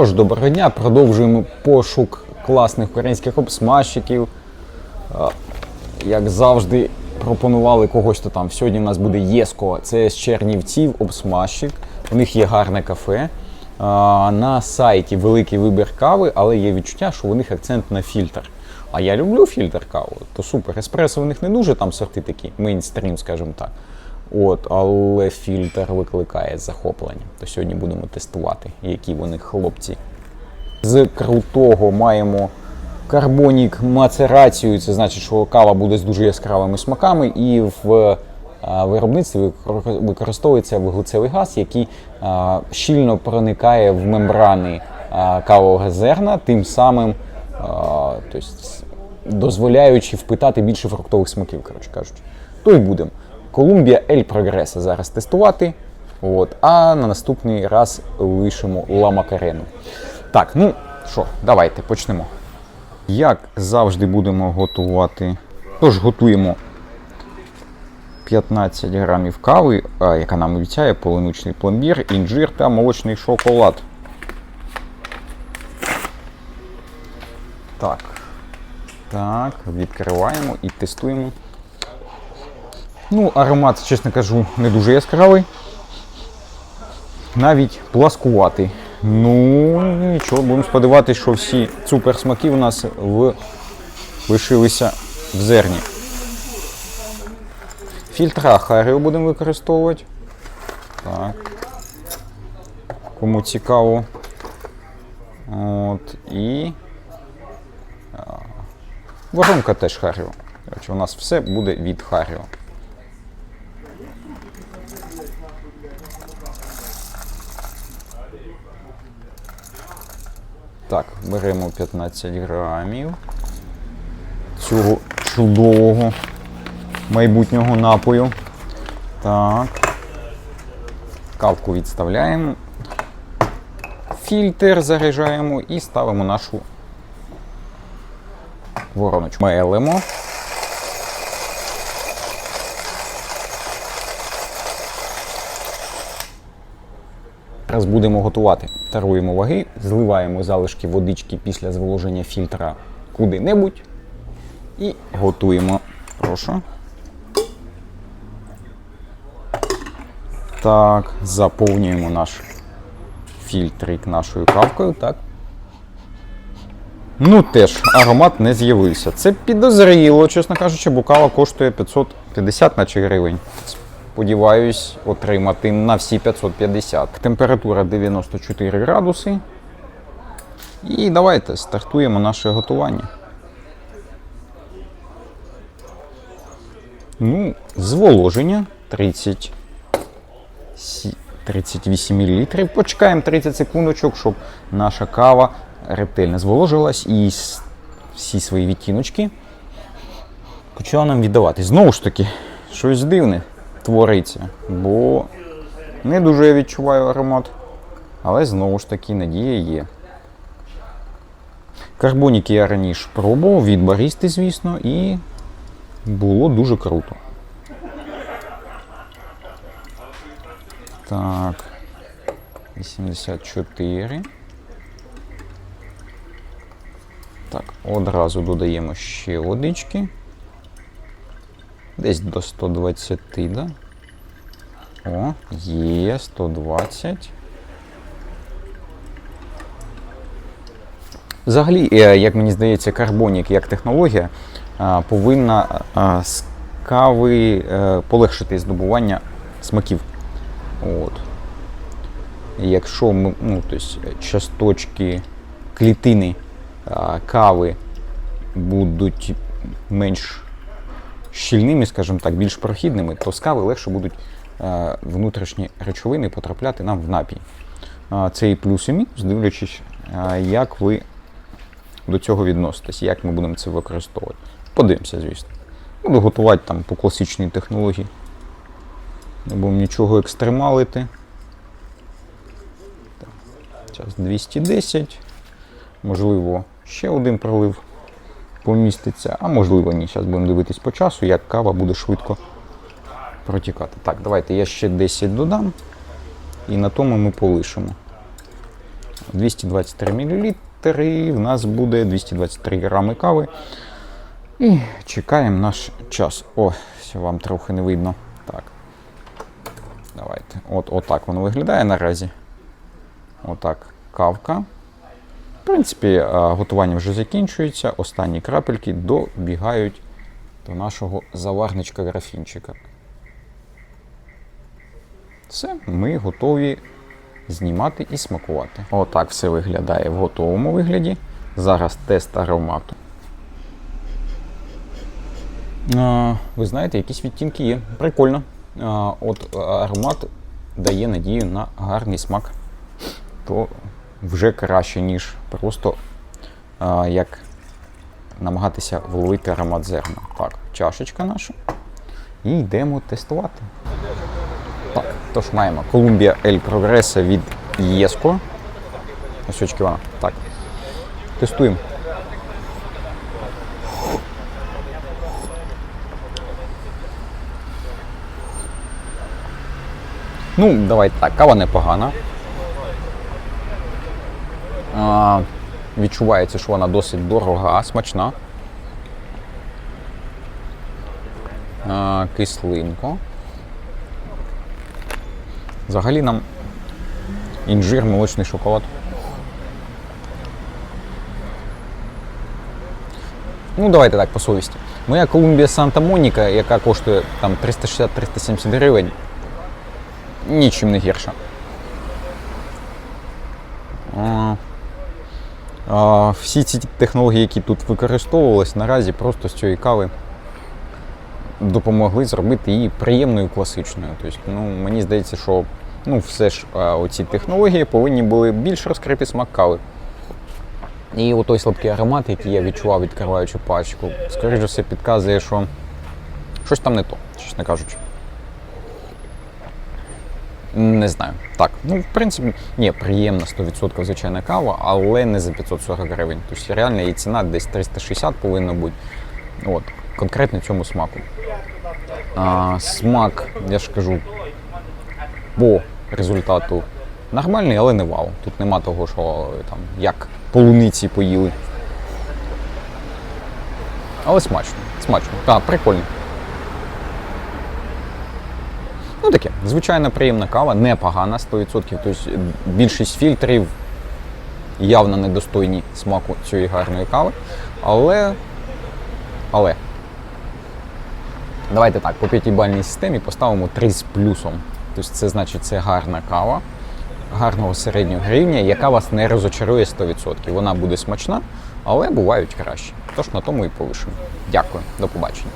Тож, доброго дня, продовжуємо пошук класних українських обсмажчиків. Як завжди, пропонували когось то там. Сьогодні у нас буде Єско, це з Чернівців, обсмажчик. У них є гарне кафе. На сайті великий вибір кави, але є відчуття, що у них акцент на фільтр. А я люблю фільтр каву, то супер. Еспресо у них не дуже там сорти такі, мейнстрім, скажімо так. От, але фільтр викликає захоплення. То сьогодні будемо тестувати, які вони хлопці. З крутого маємо карбонік мацерацію. Це значить, що кава буде з дуже яскравими смаками, і в е, виробництві використовується вуглецевий газ, який е, щільно проникає в мембрани е, кавового зерна, тим самим дозволяючи впитати більше фруктових смаків, коротше кажучи. То й будемо. Колумбія Ель Прогреса зараз тестувати. От, а на наступний раз лишимо Ла Макарену. Так, ну що, давайте почнемо. Як завжди будемо готувати. Тож готуємо 15 грамів кави, яка нам обіцяє полуничний пломбір, інжир та молочний шоколад. Так. Так, відкриваємо і тестуємо. Ну, аромат, чесно кажу, не дуже яскравий. Навіть пласкуватий. Ну, нічого, будемо сподіватися, що всі суперсмаки у нас в... лишилися в зерні. Фільтра Харіо будемо використовувати. Так. Кому цікаво. От. І. Воронка теж Харіо. У нас все буде від Харіо. Так, беремо 15 грамів цього чудового майбутнього напою. Так. Кавку відставляємо. Фільтр заряджаємо і ставимо нашу вороночку. Мелимо. Зараз будемо готувати. Таруємо ваги, зливаємо залишки водички після зволоження фільтра куди-небудь і готуємо. Прошу. Так, заповнюємо наш фільтрик нашою кавкою. Так. Ну, теж аромат не з'явився. Це підозріло, чесно кажучи, бо кава коштує 550 наче гривень. Сподіваюсь отримати на всі 550. Температура 94 градуси. І давайте стартуємо наше готування. Ну, зволоження 30, 38 мл. Почекаємо 30 секундочок, щоб наша кава ретельно зволожилась і всі свої відтіночки почала нам віддавати. Знову ж таки, щось дивне твориться, бо не дуже я відчуваю аромат, але знову ж таки надія є. Карбоніки я раніше пробував від барісти, звісно, і було дуже круто. Так. 84. Так, одразу додаємо ще водички. Десь до 120, да? О, є 120. Взагалі, е, як мені здається, карбонік як технологія е, повинна е, з кави полегшити здобування смаків. От. Якщо ми, ну, тобто, часточки клітини кави будуть менш щільними, скажімо так, більш прохідними, то з кави легше будуть е, внутрішні речовини потрапляти нам в напій. Це і плюс і мінус, дивлячись, е, як ви до цього відноситесь, як ми будемо це використовувати. Подивимося, звісно. Буду готувати там по класичній технології. Не будемо нічого екстремалити. Зараз 210. Можливо, ще один пролив поміститься, а можливо ні. Зараз будемо дивитись по часу, як кава буде швидко протікати. Так, давайте я ще 10 додам і на тому ми полишимо. 223 мл. В нас буде 223 грами кави. І чекаємо наш час. О, вам трохи не видно. Так. Давайте. От, отак воно виглядає наразі. Отак кавка. В принципі, е, готування вже закінчується. Останні крапельки добігають до нашого заварничка графінчика. Все, ми готові знімати і смакувати. Отак все виглядає в готовому вигляді. Зараз тест аромату. А, ви знаєте, якісь відтінки є. Прикольно. А, от аромат дає надію на гарний смак. То вже краще, ніж просто а, як намагатися вловити аромат зерна. Так, чашечка наша. І йдемо тестувати. Так, тож маємо Columbia El Progresso від Єско. Ось очки вона. Так. Тестуємо. Ну, давайте так, кава непогана. Відчувається, що вона досить дорога, смачна. Кислинко. Взагалі нам інжир, молочний шоколад. Ну, давайте так, по совісті. Моя Колумбія Санта Моніка, яка коштує там 360-370 гривень, нічим не гірша. Всі ці технології, які тут використовувалися, наразі просто з цієї кави допомогли зробити її приємною класичною. Тобто, ну, мені здається, що ну, все ж оці технології повинні були більш розкрити смак кави. І отой слабкий аромат, який я відчував, відкриваючи пачку, скоріше все підказує, що щось там не то, чесно кажучи. Не знаю. Так, ну в принципі, ні, приємна 100% звичайна кава, але не за 540 гривень. Тобто реальна її ціна десь 360 повинна бути. От, конкретно цьому смаку. А, смак, я ж кажу, по результату нормальний, але не вау. Тут нема того, що там як полуниці поїли. Але смачно. Смачно. Так, прикольно. Ну таке, звичайна приємна кава, непогана 100%. Тобто більшість фільтрів явно недостойні смаку цієї гарної кави. Але. Але. Давайте так, по п'ятибальній системі поставимо 3 з плюсом. Тобто це значить це гарна кава, гарного середнього рівня, яка вас не розочарує 100%. Вона буде смачна, але бувають краще. Тож на тому і полишимо. Дякую, до побачення.